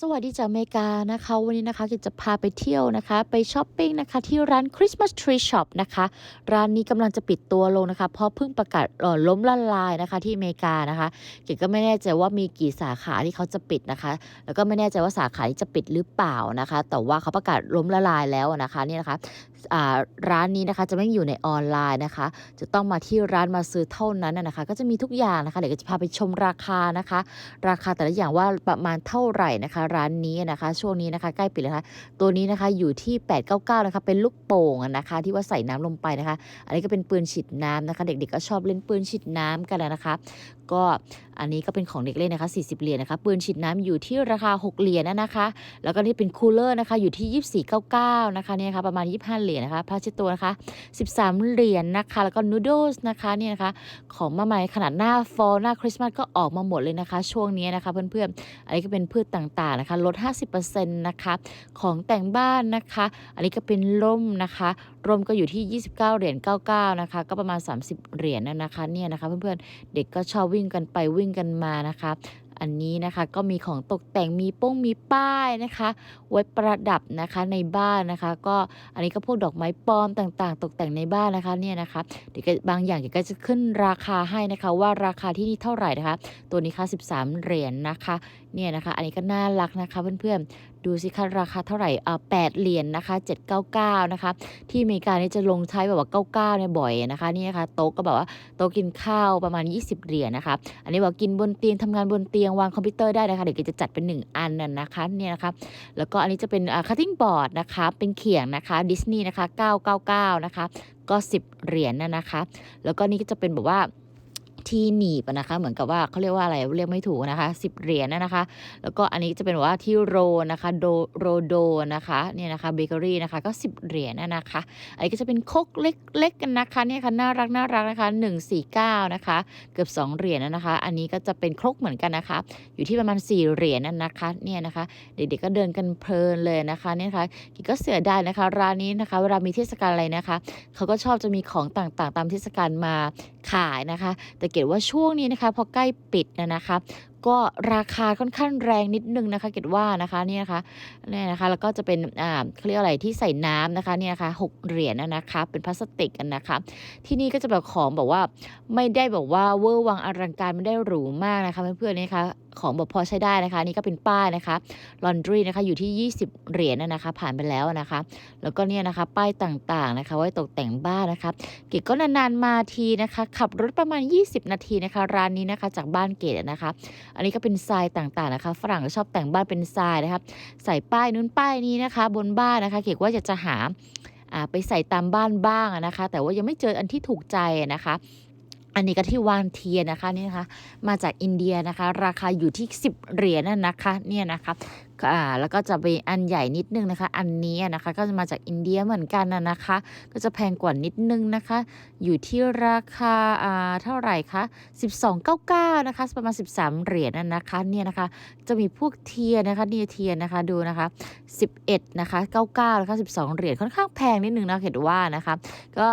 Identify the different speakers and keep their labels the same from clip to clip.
Speaker 1: สวัสดีจากอเมริกานะคะ วันนี้นะคะกิจจะพาไปเที่ยวนะคะ ไปช้อปปิ้งนะคะ ที่ร้าน Christmas Tree Shop นะคะ ร้านนี้กำลังจะปิดตัวลงนะคะ เพราะเพิ่งประกาศเอ่อล้มละลายนะคะ ที่อเมริกานะคะเกดก็ไม่แน่ใจว่ามีกี่สาขาที่เขาจะปิดนะคะ แล้วก็ไม่แน่ใจว่าสาขาที่จะปิดหรือเปล่านะคะ แต่ว่าเขาประกาศล้มละลายแล้วนะคะนี่นะคะ ร้านนี้นะคะจะไม่อยู่ในออนไลน์นะคะ จะต้องมาที่ร้านมาซื้อเท่านั้นนะคะ ก็จะมีทุกอย่างนะคะเดี๋ยวก็จะพาไปชมราคานะคะ ราคาแต่ละอย่างว่าประมาณเท่าไหร่นะคะ ร้านนี้นะคะ ช่วงนี้นะคะใกล้ปิดแล้วนะคะตัวนี้นะคะอยู่ที่ 899นะคะเป็นลูกโป่งนะคะ ที่ว่าใส่น้ำลงไปนะคะ อันนี้ก็เป็นปืนฉีดน้ำนะคะ เด็กๆก็ชอบเล่นปืนฉีดน้ำกันนะคะ ก็อันนี้ก็เป็นของเด็กเล่นนะคะ40เหรียญนะคะปืนฉีดน้ำอยู่ที่ราคา 6เหรียญนะคะ แล้วก็นี่เป็นคูลเลอร์นะคะอยู่ที่ 2499นะคะเนี่ยนะคะประมาณ 25เหรียญนะคะผ้าเช็ดตัวนะคะ 13 เหรียญนะคะ แล้วก็นูโดสนะคะเนี่ยนะคะ ของมาใหม่ขนาดหน้าฟอลหน้าคริสต์มาสก็ออกมาหมดเลยนะคะ ช่วงนี้นะคะเพื่อนๆ อันนี้ก็เป็นพืชต่างๆนะคะลด 50%นะคะของแต่งบ้านนะคะ อันนี้ก็เป็นร่มนะคะร่มก็อยู่ที่ 29 เหรียญ 99 นะคะ ก็ประมาณ 30 เหรียญนั่นนะคะเนี่ยนะคะ เพื่อนๆ เด็กก็ชอบวิ่งกันไปวิ่งกันมานะคะ อันนี้นะคะก็มีของตกแต่งมีป้งมีป้ายนะคะ ไว้ประดับนะคะในบ้านนะคะ ก็อันนี้ก็พวกดอกไม้ปลอมต่างๆ ตกแต่งในบ้านนะคะเนี่ยนะคะเดี๋ยวบางอย่างเดี๋ยวก็จะขึ้นราคาให้นะคะ ว่าราคาที่นี่เท่าไหร่นะคะ ตัวนี้ค่ะ13 เหรียญนะคะเนี่ยนะคะ อันนี้ก็น่ารักนะคะเพื่อนๆ ดูสิคะราคาเท่าไหร่อ่า8เหรียญนนะคะ 799 นะคะ ที่อเมริกาเนี่ยจะลงท้แบบว่า 99เนี่ยบ่อยนะคะนี่นะคะโต๊ะก็แบบว่าโต๊ะกินข้าวประมาณ 20 เหรียญนะคะ อันนี้บอกกินบนเตียงทำงานบนเตียงวางคอมพิวเตอร์ได้นะคะเดี๋ยวเกจะจัดเป็น 1 อันน่ะนะคะเนี่ยนะคะแล้วก็อันนี้จะเป็นอ่า cutting board นะคะเป็นเขียงนะคะดิสนีย์นะคะ999 นะคะก็ 10 เหรียญน่ะนะคะ แล้วก็นี่ก็จะเป็นแบบว่า ที่หนีบนะคะ เหมือนกับว่าเขาเรียกว่าอะไรเรียกไม่ถูกนะคะ10เหรียญน่ะนะคะ แล้วก็อันนี้จะเป็นว่าที่โรนะคะโดโรโดนะคะเนี่ยนะคะเบเกอรี่นะคะก็10เหรียญน่ะนะคะ อันนี้ก็จะเป็นครกเล็กๆกันนะคะเนี่ยค่ะน่ารักน่ารักนะคะ149นะคะเกือบ2เหรียญนะนะคะ อันนี้ก็จะเป็นครกเหมือนกันนะคะ อยู่ที่ประมาณ4เหรียญนั่นนะคะเนี่ยนะคะ เด็กๆก็เดินกันเพลินเลยนะคะเนี่ยนะคะกิก็เสียดายนะคะร้านนี้นะคะเวลามีเทศกาลอะไรนะคะ เขาก็ชอบจะมีของต่างๆ ตามเทศกาลมาขายนะคะ แต่เกตว่าช่วงนี้นะคะ พอใกล้ปิดนะนะคะก็ราคาค่อนข้างแรงนิดนึงนะคะเกดว่านะคะเนี่ยนะคะเนี่ยนะคะ แล้วก็จะเป็นอ่าเขาเรียกอะไรที่ใส่น้ำนะคะเนี่ยนะคะหกเหรียญนะคะ เป็นพลาสติกกันนะคะ ที่นี่ก็จะแบบของแบบว่าไม่ได้แบบว่าเวอร์วังอลังการไม่ได้หรูมากนะคะเพื่อนๆนี่นะคะของแบบพอใช้ได้นะคะนี่ก็เป็นป้ายนะคะลอนดรีนะคะอยู่ที่ 20 เหรียญนะนะคะ ผ่านไปแล้วนะคะ แล้วก็เนี่ยนะคะ ป้ายต่างๆนะคะ ไว้ตกแต่งบ้านนะคะเกดก็นานๆมาทีนะคะ ขับรถประมาณ 20 นาทีนะคะ ร้านนี้นะคะ จากบ้านเกดนะคะอันนี้ก็เป็นทรายต่างๆนะคะ ฝรั่งก็ชอบแต่งบ้านเป็นทรายนะครับใส่ป้ายนู้นป้ายนี้นะคะ บนบ้านนะคะเกดว่าจะจะหาอ่าไปใส่ตามบ้านบ้างนะคะ แต่ว่ายังไม่เจออันที่ถูกใจนะคะอันนี้ก็ที่วานเทียนนะคะนี่นะคะ มาจากอินเดียนะคะ ราคาอยู่ที่ 10 เหรียญนนนะคะเนี่ยนะคะอ่าแล้วก็จะไปอันใหญ่นิดนึงนะคะ อันนี้นะคะก็จะมาจากอินเดียเหมือนกันนะคะ ก็จะแพงกว่านิดนึงนะคะ อยู่ที่ราคาอ่าเท่าไหร่คะ12.99นะคะประมาณ 13 เหรียญนั่นนะคะเนี่ยนะคะจะมีพวกเทียนนะคะเนี่ยเทียนนะคะดูนะคะ 11นะคะ99นะคะ12 เหรียญค่อนข้างแพงนิดนึงนะเห็นว่านะคะ ก็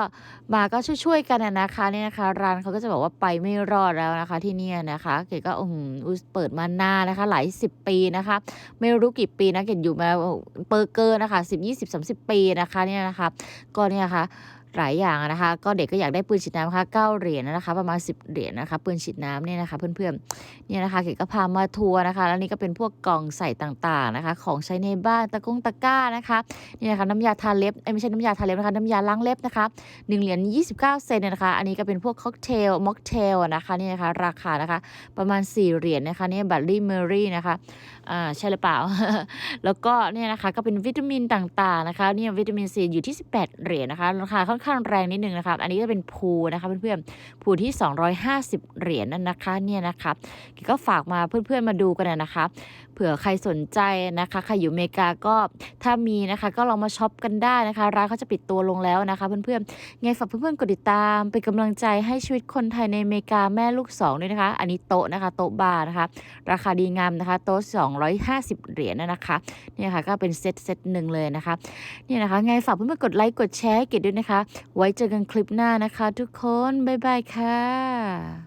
Speaker 1: มาก็ช่วยๆกันนะนะคะเนี่ยนะคะ ร้านเขาก็จะบอกว่าไปไม่รอดแล้วนะคะที่เนี่ยนะคะเกดก็อืมเปิดมานานนะคะหลายสิบปีนะคะไม่รู้กี่ปีนะเกดอยู่มาเปอร์เกอร์นะคะสิบยี่สิบสามสิบปีนะคะเนี่ยนะคะก็เนี่ยค่ะ หลายอย่างนะคะ ก็เด็กก็อยากได้ปืนฉีดน้ำนะคะ9เหรียญนะคะ ประมาณ10เหรียญนะคะปืนฉีดน้ำเนี่ยนะคะ เพื่อนๆเนี่ยนะคะเกดก็พามาทัวร์นะคะ แล้วนี่ก็เป็นพวกกล่องใส่ต่างๆนะคะ ของใช้ในบ้านตะกงตะกร้านะคะนี่นะคะน้ำยาทาเล็บไม่ใช่น้ำยาทาเล็บนะคะน้ำยาล้างเล็บนะคะ1เหรียญ29เซนต์นนะคะ อันนี้ก็เป็นพวกค็อกเทลม็อกเทลนะคะนี่นะคะราคานะคะ ประมาณ4เหรียญนะคะนี่บัตลี่เมอรี่นะคะอ่าใช่หรือเปล่า แล้วก็เนี่ยนะคะก็เป็นวิตามินต่างๆนะคะเนี่ยวิตามินซีอยู่ที่18เหรียญนะคะราคาค่อนข้างแรงนิดนึงนะคะอันนี้ก็เป็นพูนะคะเพื่อนๆพูที่ 250 เหรียญนั่นนะคะเนี่ยนะคะก็ฝากมาเพื่อนๆมาดูกันนะคะเผื่อใครสนใจนะคะใครอยู่อเมริกาก็ถ้ามีนะคะ ก็ลองมาช็อปกันได้นะคะร้านเขาจะปิดตัวลงแล้วนะคะ เพื่อนๆไงฝากเพื่อนๆกดติดตามเป็นกำลังใจให้ชีวิตคนไทยในอเมริกาแม่ลูกสองด้วยนะคะ อันนี้โต๊ะนะคะ โต๊ะบาร์นะคะ ราคาดีงามนะคะ โต๊ะ 250 เหรียญนะคะเนี่ยค่ะก็เป็นเซตเซตหนึ่งเลยนะคะเนี่ยนะคะไงฝากเพื่อนๆกดไลค์กดแชร์ให้เกดด้วยนะคะไว้เจอกันคลิปหน้านะคะทุกคน บ๊ายบายค่ะ